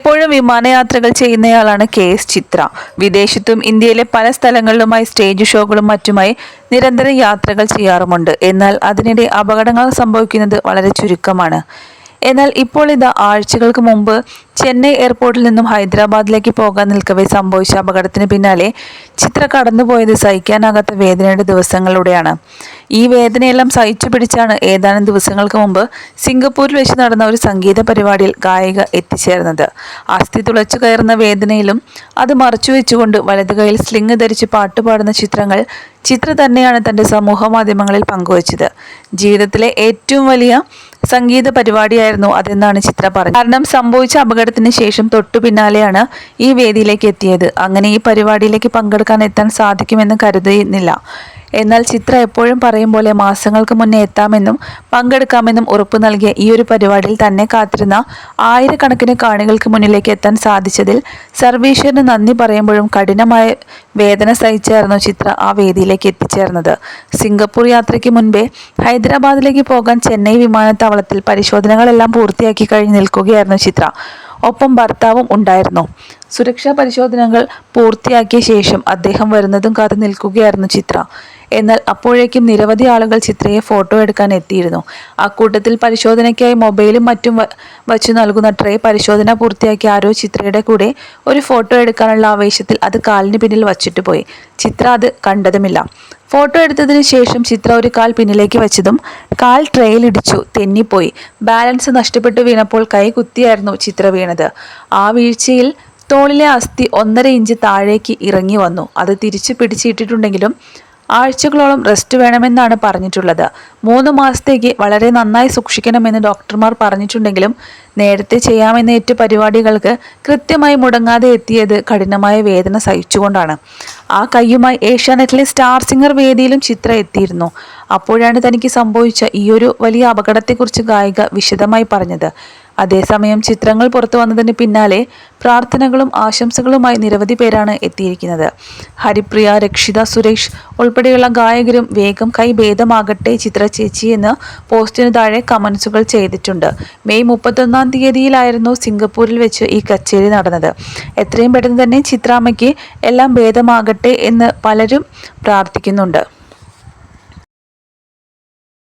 എപ്പോഴും വിമാനയാത്രകൾ ചെയ്യുന്നയാളാണ് K S ചിത്ര. വിദേശത്തും ഇന്ത്യയിലെ പല സ്ഥലങ്ങളിലുമായി സ്റ്റേജ് ഷോകളും മറ്റുമായി നിരന്തരം യാത്രകൾ ചെയ്യാറുമുണ്ട്. എന്നാൽ അതിനിടെ അപകടങ്ങൾ സംഭവിക്കുന്നത് വളരെ ചുരുക്കമാണ്. എന്നാൽ ഇപ്പോൾ ഇതാ ആഴ്ചകൾക്ക് മുമ്പ് ചെന്നൈ എയർപോർട്ടിൽ നിന്നും ഹൈദരാബാദിലേക്ക് പോകാൻ നിൽക്കവേ സംഭവിച്ച അപകടത്തിന് പിന്നാലെ ചിത്ര കടന്നുപോയത് സഹിക്കാനാകാത്ത വേദനയുടെ ദിവസങ്ങളിലൂടെയാണ്. ഈ വേദനയെല്ലാം സഹിച്ചു പിടിച്ചാണ് ഏതാനും ദിവസങ്ങൾക്ക് മുമ്പ് സിംഗപ്പൂരിൽ വെച്ച് നടന്ന ഒരു സംഗീത പരിപാടിയിൽ ഗായിക എത്തിച്ചേർന്നത്. അസ്ഥി തുളച്ചു കയറുന്ന വേദനയിലും അത് മറച്ചു വെച്ചുകൊണ്ട് വലതു കൈയിൽ സ്ലിങ് ധരിച്ച് പാട്ടുപാടുന്ന ചിത്രങ്ങൾ ചിത്ര തന്നെയാണ് തന്റെ സമൂഹ മാധ്യമങ്ങളിൽ പങ്കുവച്ചത്. ജീവിതത്തിലെ ഏറ്റവും വലിയ സംഗീത പരിപാടിയായിരുന്നു അതെന്നാണ് ചിത്ര പറഞ്ഞത്. കാരണം സംഭവിച്ച അപകടത്തിന് ശേഷം തൊട്ടു പിന്നാലെയാണ് ഈ വേദിയിലേക്ക് എത്തിയത്. അങ്ങനെ ഈ പരിപാടിയിലേക്ക് പങ്കെടുക്കാൻ എത്താൻ സാധിക്കുമെന്ന് കരുതുന്നില്ല. എന്നാൽ ചിത്ര എപ്പോഴും പറയും പോലെ മാസങ്ങൾക്ക് മുന്നേ എത്താമെന്നും പങ്കെടുക്കാമെന്നും ഉറപ്പു നൽകിയ ഈ ഒരു പരിപാടിയിൽ തന്നെ കാത്തിരുന്ന ആയിരക്കണക്കിന് കാണികൾക്ക് മുന്നിലേക്ക് എത്താൻ സാധിച്ചതിൽ സർവീശ്വരന് നന്ദി പറയുമ്പോഴും കഠിനമായ വേദന സഹിച്ചായിരുന്നു ചിത്ര ആ വേദിയിലേക്ക് എത്തിച്ചേർന്നത്. സിംഗപ്പൂർ യാത്രയ്ക്ക് മുൻപേ ഹൈദരാബാദിലേക്ക് പോകാൻ ചെന്നൈ വിമാനത്താവളത്തിൽ പരിശോധനകളെല്ലാം പൂർത്തിയാക്കി കഴിഞ്ഞ് നിൽക്കുകയായിരുന്നു ചിത്ര. ഒപ്പം ഭർത്താവും ഉണ്ടായിരുന്നു. സുരക്ഷാ പരിശോധനകൾ പൂർത്തിയാക്കിയ ശേഷം അദ്ദേഹം വരുന്നതും കാത്തു നിൽക്കുകയായിരുന്നു ചിത്ര. എന്നാൽ അപ്പോഴേക്കും നിരവധി ആളുകൾ ചിത്രയെ ഫോട്ടോ എടുക്കാൻ എത്തിയിരുന്നു. അക്കൂട്ടത്തിൽ പരിശോധനയ്ക്കായി മൊബൈലും മറ്റും വച്ചു നൽകുന്ന ട്രേ പരിശോധന പൂർത്തിയാക്കിയ ആരോ ചിത്രയുടെ കൂടെ ഒരു ഫോട്ടോ എടുക്കാനുള്ള ആവേശത്തിൽ അത് കാലിന് പിന്നിൽ വച്ചിട്ട് പോയി. ചിത്ര അത് കണ്ടതുമില്ല. ഫോട്ടോ എടുത്തതിന് ശേഷം ചിത്ര ഒരു കാൽ പിന്നിലേക്ക് വെച്ചതും കാൽ ട്രെയിലിടിച്ചു തെന്നിപ്പോയി. ബാലൻസ് നഷ്ടപ്പെട്ടു വീണപ്പോൾ കൈ കുത്തിയായിരുന്നു ചിത്ര വീണത്. ആ വീഴ്ചയിൽ തോളിലെ അസ്ഥി ഒന്നര ഇഞ്ച് താഴേക്ക് ഇറങ്ങി വന്നു. അത് തിരിച്ചു പിടിച്ചിട്ടിട്ടുണ്ടെങ്കിലും ആഴ്ചകളോളം റെസ്റ്റ് വേണമെന്നാണ് പറഞ്ഞിട്ടുള്ളത്. മൂന്ന് മാസത്തേക്ക് വളരെ നന്നായി സൂക്ഷിക്കണമെന്ന് ഡോക്ടർമാർ പറഞ്ഞിട്ടുണ്ടെങ്കിലും നേരത്തെ ചെയ്യാമെന്ന ഏറ്റ പരിപാടികൾക്ക് കൃത്യമായി മുടങ്ങാതെ എത്തിയത് കഠിനമായ വേദന സഹിച്ചുകൊണ്ടാണ്. ആ കൈയുമായി ഏഷ്യാനെറ്റിലെ സ്റ്റാർ സിംഗർ വേദിയിലും ചിത്ര എത്തിയിരുന്നു. അപ്പോഴാണ് തനിക്ക് സംഭവിച്ച ഈയൊരു വലിയ അപകടത്തെക്കുറിച്ച് ഗായിക വിശദമായി പറഞ്ഞത്. അതേസമയം ചിത്രങ്ങൾ പുറത്തു വന്നതിന് പിന്നാലെ പ്രാർത്ഥനകളും ആശംസകളുമായി നിരവധി പേരാണ് എത്തിയിരിക്കുന്നത്. ഹരിപ്രിയ രക്ഷിത സുരേഷ് ഉൾപ്പെടെയുള്ള ഗായകരും വേഗം കൈ ഭേദമാകട്ടെ ചിത്ര ചേച്ചി എന്ന് പോസ്റ്റിന് താഴെ കമൻസുകൾ ചെയ്തിട്ടുണ്ട്. മെയ് മുപ്പത്തൊന്നാം തീയതിയിലായിരുന്നു സിംഗപ്പൂരിൽ വെച്ച് ഈ കച്ചേരി നടന്നത്. എത്രയും പെട്ടെന്ന് തന്നെ ചിത്രാമ്മയ്ക്ക് എല്ലാം ഭേദമാകട്ടെ എന്ന് പലരും പ്രാർത്ഥിക്കുന്നുണ്ട്.